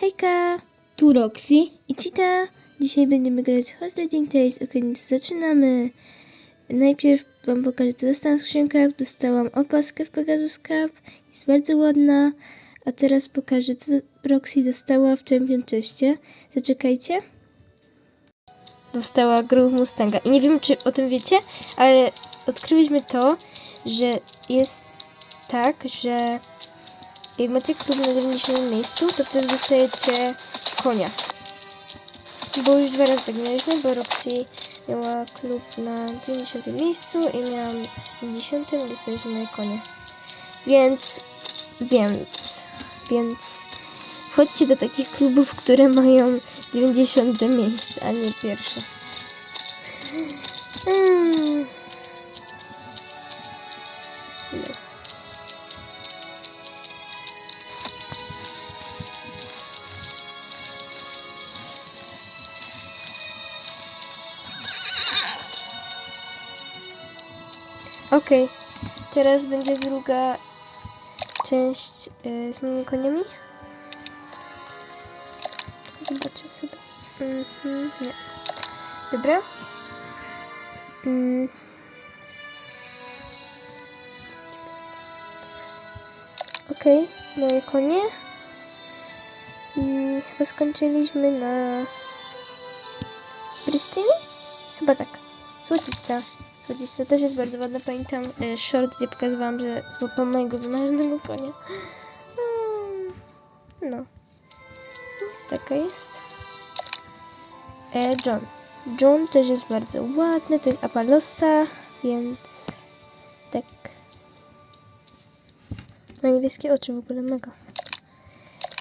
Hejka, tu Roxy i Cheetah. Dzisiaj będziemy grać Host Reading Tales. Ok, to zaczynamy. Najpierw wam pokażę, co dostałam w skrzynkach. Dostałam opaskę w Pegasus Cup. Jest bardzo ładna. A teraz pokażę, co Roxy dostała w Champion Chestie. Zaczekajcie. Dostała Groove Mustanga. I nie wiem, czy o tym wiecie, ale odkryliśmy to, że jest tak, że jak macie klub na 90 miejscu, to wtedy dostajecie konia. Bo już dwa razy tak mieliśmy, bo Roxy miała klub na 90 miejscu i miałam na 10 i dostaliśmy moje konie. Więc, więc, więc wchodźcie do takich klubów, które mają 90 miejsce, a nie pierwsze. Mm. Okej, teraz będzie druga część y, z moimi koniami. Zobaczę sobie. Mhm, nie. Dobra. Mm. Okej, moje konie. I chyba skończyliśmy na Brystynie? Chyba tak. Złocista. Złocista też jest bardzo ładna. Pamiętam y, short, gdzie pokazywałam, że złapałam mojego wymarzonego konia. Mm, No. Więc taka jest. E, John. John też jest bardzo ładny. To jest Apalosa, więc tak. Ma niebieskie oczy w ogóle mega.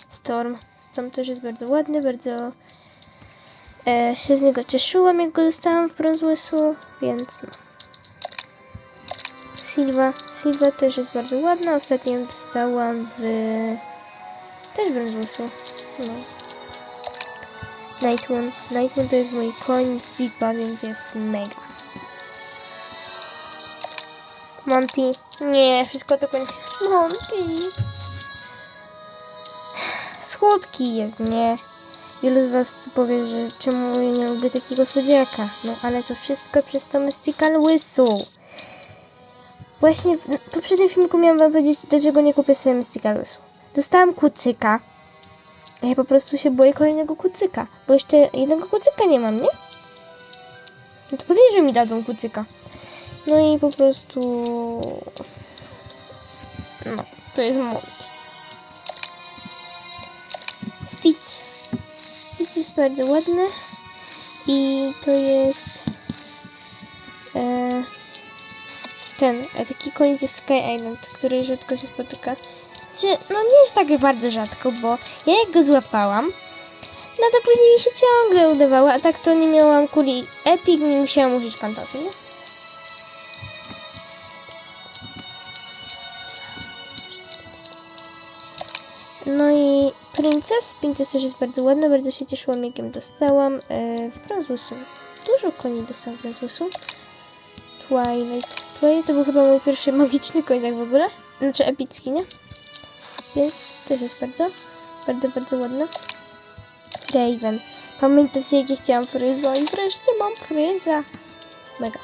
Storm. Storm też jest bardzo ładny, bardzo e, się z niego cieszyłam, jak go dostałam w brązłysu, więc no. Silva. Silva też jest bardzo ładna. Ostatnio dostałam w też brązłysu. No. Nightmoon. Nightmoon to jest mój koń z Vipa, więc jest mega. Monty. Nie, wszystko to kończy. Monty. Słodki jest, nie? Wielu z was tu powie, że czemu ja nie lubię takiego słodziaka. No ale to wszystko przez to Mystical Whistle. Właśnie w poprzednim filmiku miałam wam powiedzieć, dlaczego nie kupię sobie Mystical Whistle. Dostałam kucyka. Ja po prostu się boję kolejnego kucyka. Bo jeszcze jednego kucyka nie mam, nie? No to powiedzieli, że mi dadzą kucyka. No i po prostu... No, to jest mont. Stitch. Stitch jest bardzo ładny. I to jest... ten, taki koń ze Sky Island, który rzadko się spotyka. Czy, no nie jest tak bardzo rzadko, bo ja jak go złapałam, no to później mi się ciągle udawało, a tak to nie miałam kuli Epic, nie musiałam użyć fantazji? No i Princess. Princess też jest bardzo ładna, bardzo się cieszyłam, jak ją dostałam e, w brązłysu. Dużo koni dostałam w brązłysu. Twilight. Twilight to był chyba mój pierwszy magiczny koń w ogóle. Znaczy epicki, nie? Więc też jest bardzo, bardzo, bardzo ładna. Raven. Pamiętacie, jakie chciałam fryza i wreszcie mam fryza. Mega.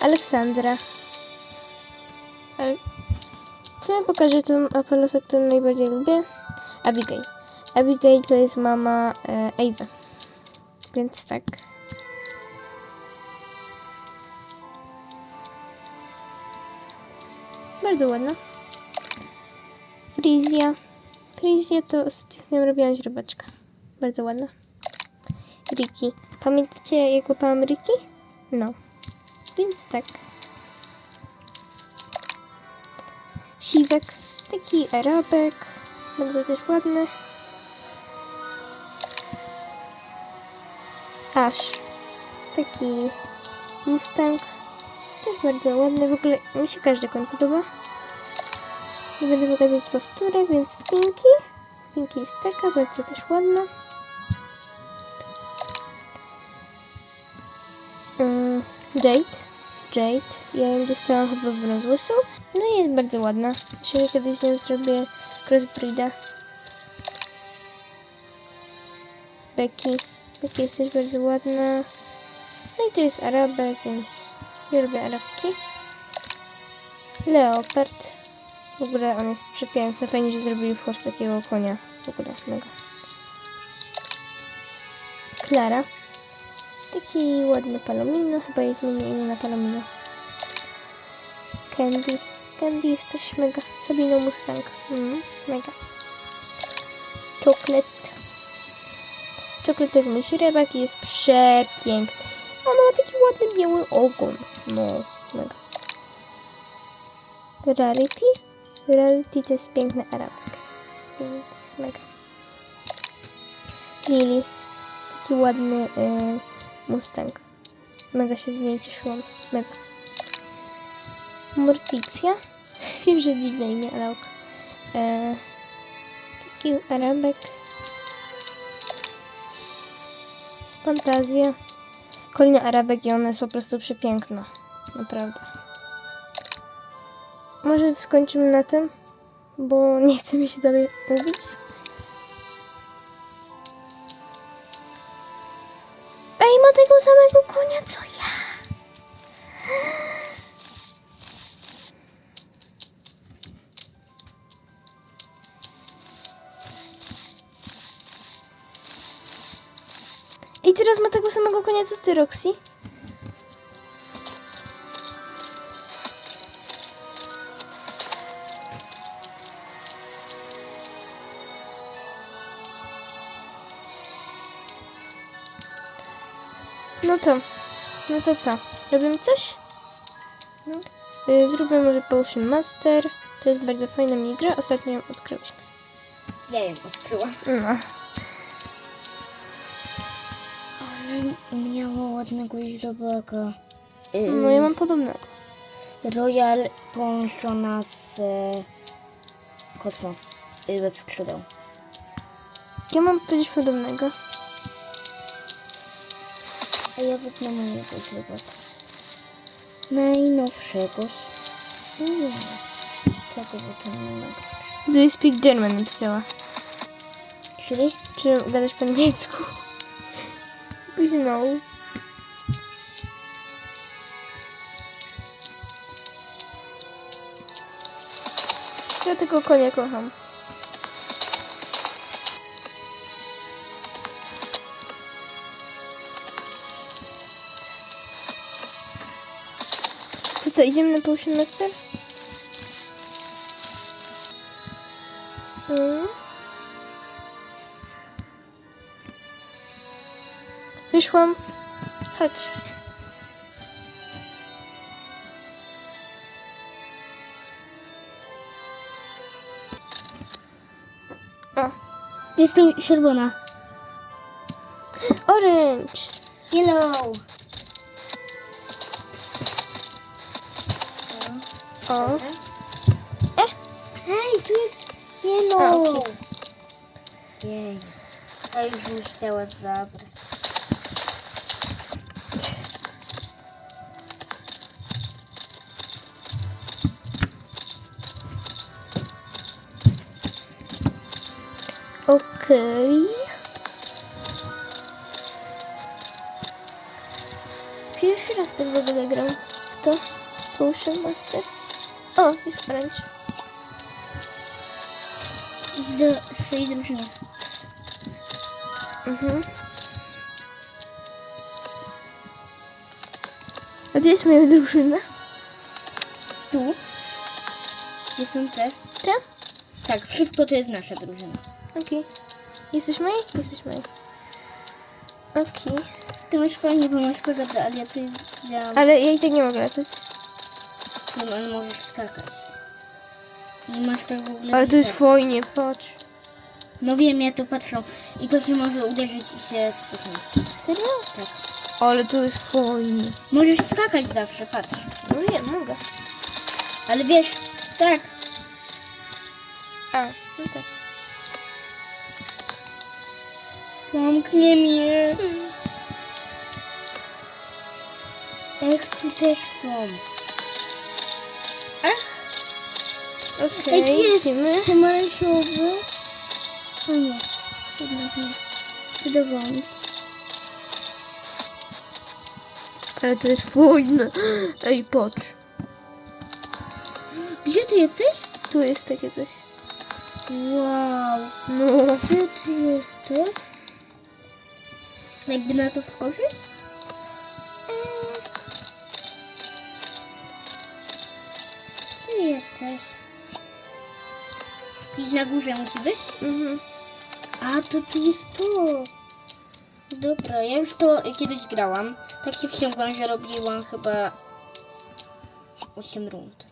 Aleksandra. Ale... Co ja pokażę tą Apolosę, którą najbardziej lubię? Abigail. Abigail to jest mama e. Więc tak. Bardzo ładna. Frizja. Frizja to ostatnio z nią robiłam źrebaczka. Bardzo ładna. Riki. Pamiętacie jak łapałam Riki? No. Więc tak. Siwek. Taki arabek. Bardzo też ładny. Aż. Taki Mustang. Też bardzo ładny. W ogóle mi się każdy koń podoba. Nie będę pokazywać powtórek, więc Pinki. Pinki jest taka, bardzo też ładna. Mm, Jade. Jade. Ja ją dostałam chyba w brązłysu. No i jest bardzo ładna. Jeżeli kiedyś z nią zrobię crossbreeda. Becky. Becky jesteś bardzo ładna. No i to jest Arabek, więc ja lubię Arabki. Leopard. W ogóle on jest przepiękny. Fajnie, że zrobili w Horse takiego konia. W ogóle mega. Klara. Taki ładny palomino. Chyba jest zmienię imię na palomino. Candy. Candy jesteś mega. Sabino Mustang. Mm, mega. Czoklet. Czoklet to jest mój źrebak i jest przepiękny. Ona ma taki ładny biały ogon. No, mega. Rarity. Rarity to jest piękny arabek. Więc mega. Lily. Taki ładny y, Mustang. Mega się z niej cieszyłam. Mega. Morticia. Wiem, że dziwne imię, ale ok. E, taki arabek. Fantazja. Kolejny arabek i ona jest po prostu przepiękna. Naprawdę. Może skończymy na tym, bo nie chce mi się dalej mówić. Ej, ma tego samego konia co ja. I teraz ma tego samego konia co ty, Roxy. No to, no to co? Robimy coś? No. Y, Zróbmy może Potion Master. To jest bardzo fajna minigra. Ostatnio ją odkryłyśmy. Ja ją odkryłam. No. Ale miała ładnego źrebaka. no ja mam podobnego. Royal połączona z e, Kosmo. Y, bez skrzydeł. Ja mam coś podobnego. A ja wezmę mojego źrebaka. Najnowszego. Mm, Tego, bo to nie mogę. Do you speak German napisała. Czyli? Czy gadasz po niemiecku? Because no. Ja tego konia kocham. Co, idziemy na Potion Master? Mm. Wyszłam. Chodź. O, Jestem czerwona. orange. Yellow. O, Hej, tu jest A, yellow. okej. Jej. A już mi chciała zabrać. okej. Pierwszy raz tak w ogóle gram w to. Potion Master. O, jest orange. Idź do swojej drużyny. Mhm. A gdzie jest moja drużyna? Tu. Gdzie są te? Te? Tak, wszystko to jest nasza drużyna. Okej. Jesteś mojej? Jesteś mojej. Okej. Ty masz fajnie, bo masz ja coś widziałam. Ale ja i tak nie mogę latać. No, ale możesz skakać. Nie masz tak w ogóle... Ale to jest fajnie, patrz. No wiem, ja tu patrzę. I to się może uderzyć i się spotnąć. Serio? Tak. Ale to jest fajnie. Możesz skakać zawsze, patrz. No wiem, mogę. Ale wiesz, tak. A, no tak. Zamknie mnie. Ech, tu też są. Okej, Ej, tu jest pomarańczowy. O nie, jednak nie. Wydawało mi się. Ale to jest fajne. Ej, patrz. Gdzie ty jesteś? Tu jest takie coś. Wow. No. Gdzie ty jesteś? Jakby na to wskoczyć? Eee. Gdzie jesteś? Gdzieś na górze musi być? Mhm. A, to tu jest to. Dobra, ja już to kiedyś grałam. Tak się wsiągłam, że robiłam chyba 8 rund.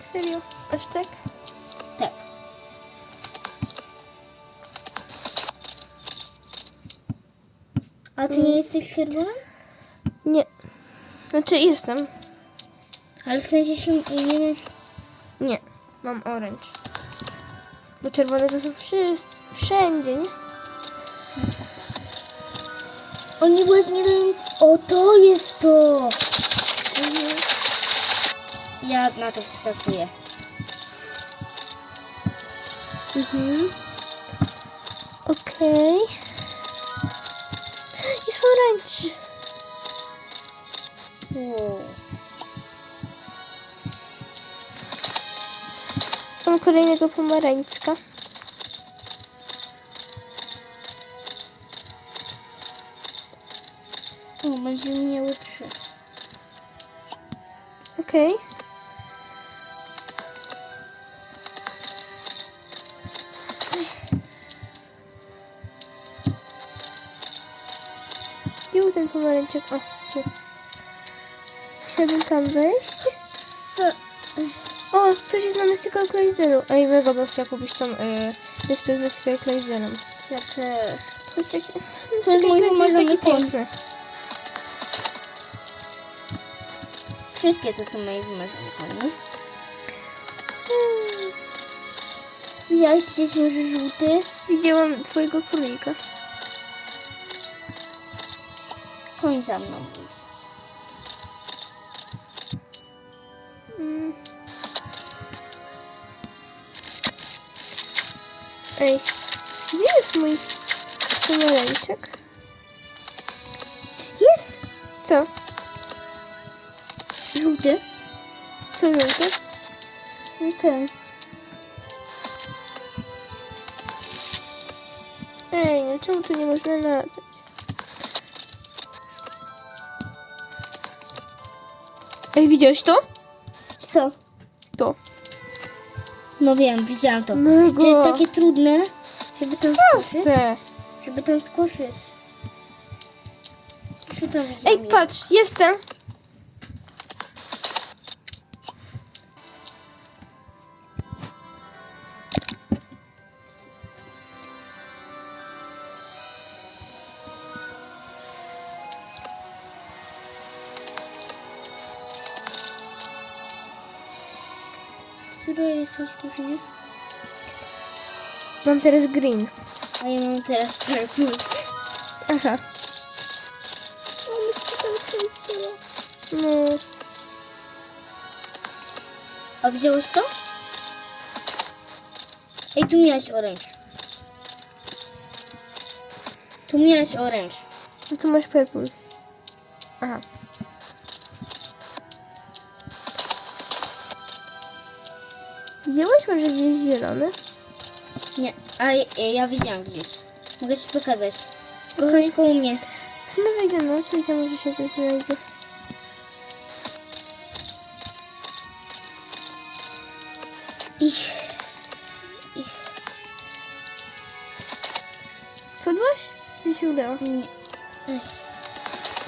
Serio? Aż tak? Tak. A ty nie jesteś czerwonym? Nie. Znaczy jestem. Ale w sensie się nie masz... Nie. Mam orange. Bo czerwone to są wszyscy, wszędzie, nie? Oni właśnie dają... O, to jest to! Ja na to wskakuję. Mhm. Okej. Jest orange. Wow. Mam kolejnego pomarańczka. O, będziemy miały trzy. Okej. Gdzie był ten pomarańczek? O, tu. Chciałbym tam wejść. O, coś jest na Mystical Cloizdelu. Ej, mega bym chciała kupić tą y, wyspę z Mystical. Ja też. To jest taki... To jest mój wymarzony taki koń. piękny. Wszystkie to są moje wymarzone konie. Hmm. Widziałeś gdzieś może żółty? Widziałam twojego królika. Koń za mną. Mm. Ej, gdzie jest mój pomarańczek? Jest! Co? Żółty? Co żółty? No ten. Ej, no czemu tu nie można latać? Ej, widziałeś to? Co? To. No wiem, widziałam to. Mega. To jest takie trudne, żeby tam skoczyć. Proste. Żeby to Ej, widziałam? patrz, jestem. Która jesteś drużynie? Mam teraz green. A ja mam teraz purple. Aha. O, mystical crystal. No, A widziałeś to? Ej, tu miałeś oręż. Tu miałeś oręż. no tu masz purple. Aha. Widziałeś może gdzieś zielony? Nie, a ja, ja widziałam gdzieś. Mogę ci pokazać. Okej. Kogoś koło mnie. W sumie wejdę nocy i tam może się coś znajdzie. Ich. Ich. Spadłaś? Co ci się udało? Nie. Ech.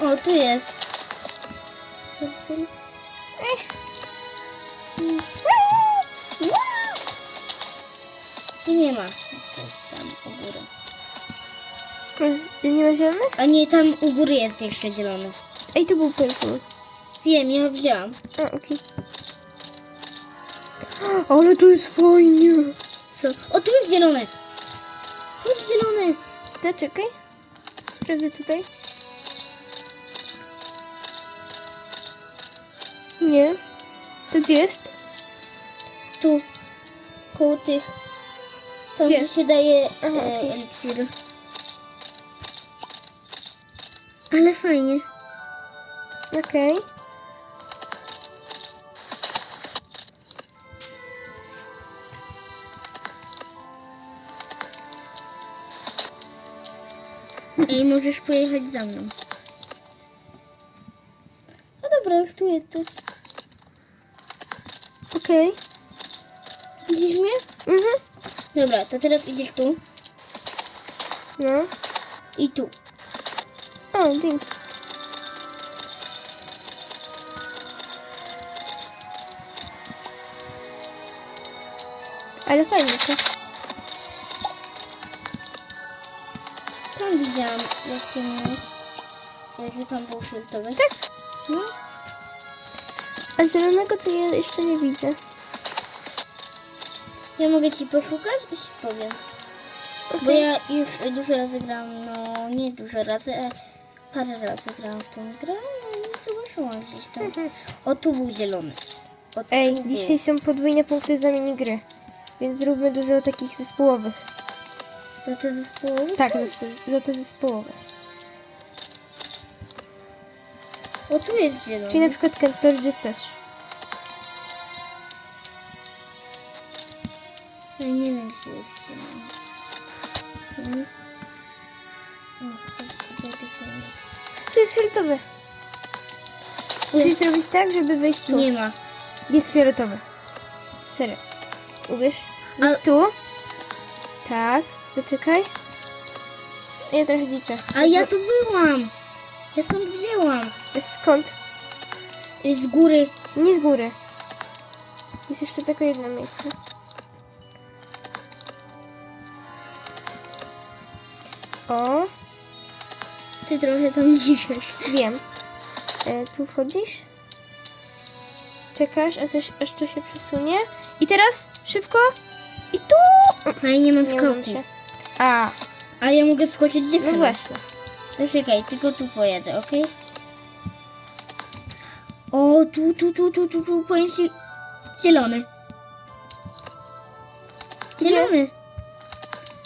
O, tu jest. Tu nie ma. Coś tam u góry. Nie ma zielonych? A nie, tam u góry jest jeszcze zielony. Ej, to był purple. Wiem, ja wziąłam. A, okej. Ale to jest fajnie. Co? O, tu jest zielony. Tu jest zielony. Zaczekaj. Sprawdzę tutaj. Nie. To gdzie jest? Tu. Koło tych. Tam Gdzie? się daje Aha, e, okej. eliksir. Ale fajnie. Okej. Ej, możesz pojechać za mną. No dobra, już tu jesteś. Okej. Widzisz mnie? Mhm. Dobra, to teraz idziesz tu No. i tu. O, dzięki. Ale fajnie to. Tam widziałam, jak ty miałeś. Jak tam był filtrowy. Tak. No. A zielonego to ja jeszcze nie widzę. Ja mogę ci poszukać i ci powiem. Bo Okej. ja już dużo razy grałam, no nie dużo razy, ale parę razy grałam w tą grę, no i zobaczyłam gdzieś tam. Mhm. O, tu był zielony. O, tu Ej, był. dzisiaj są podwójne punkty za minigry. Więc zróbmy dużo takich zespołowych. Za te zespoły? Tak, za, za te zespołowe. O, tu jest zielony. Czyli na przykład Kentorzys też. Ja nie wiem, jest jakiś zielony. Tu jest fioletowy. Musisz zrobić tak, żeby wejść tu. Nie ma. Jest fioletowy. Serio. Uwierz. Jest tu. Tak. Zaczekaj. Ja trochę liczę. A ja tu byłam. Ja stąd wzięłam. Skąd? Z góry. Nie z góry. Jest jeszcze tylko jedno miejsce. O, Ty trochę tam dziwisz. wiem. E, tu wchodzisz. Czekasz, a też, aż to się przesunie. I teraz szybko. I tu! A ja nie mam Nie uda mi skoku. się. A, A ja mogę skoczyć no właśnie. To czekaj, tylko tu pojadę, ok? O, tu, tu, tu, tu, tu, tu, powiem ci... Zielony. Gdzie? Zielony.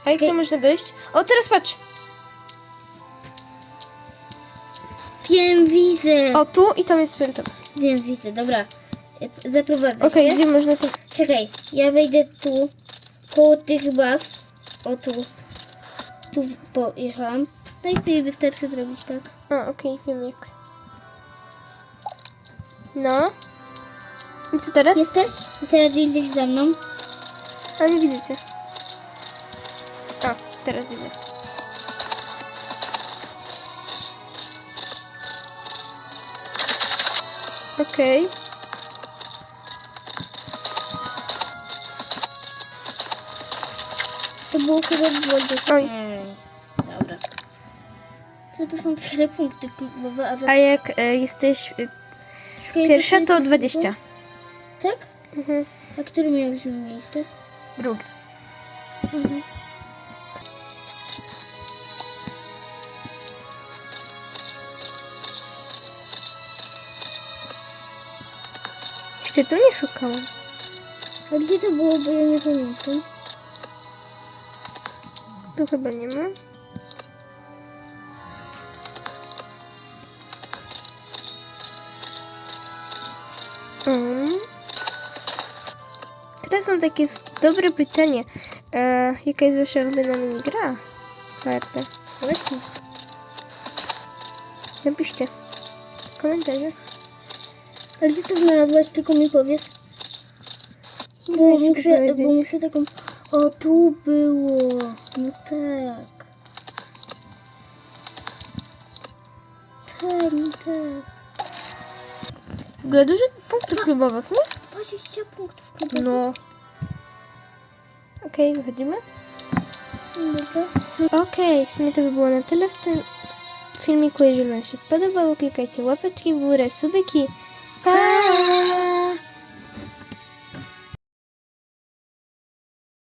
A jak Okej. tu można dojść? O, teraz patrz. Wiem, widzę. O, tu i tam jest filtr. Wiem, widzę, dobra. Zaprowadzę Okej, cię. gdzie można to... Czekaj, ja wejdę tu, koło tych baz. O, tu. Tu pojechałam. No i sobie wystarczy zrobić tak. A, okej, wiem jak. No. I co teraz? Jesteś? I teraz jedziesz za mną. A nie widzę cię. A, teraz widzę. Okej. To było chyba w wodzie. Oj. Ej, Dobra. To, to są cztery punkty klubowe, a za A jak e, jesteś e, pierwsza, to punktu. 20. Tak? Mhm. A który miałeś miejsce? Drugie. Mhm. Tu nie szukałam. A gdzie to było, bo ja nie pamiętam. Tu chyba nie ma. Mm. Teraz mam takie dobre pytanie. E, jaka jest wasza ulubiona minigra? Czwarte. Właśnie. Napiszcie w komentarzach. A gdzie to znalazłaś? Tylko mi powiedz. Nie Bo muszę, bo powiedzieć. muszę taką... O, tu było. No tak. Tak, no tak. W ogóle dużo punktów klubowych, nie? 20 punktów klubowych. No. Okej, wychodzimy. Dobra. Okej, w sumie to by było na tyle w tym filmiku. Jeżeli Wam się podobało, klikajcie łapeczki w górę, subiki. Bye.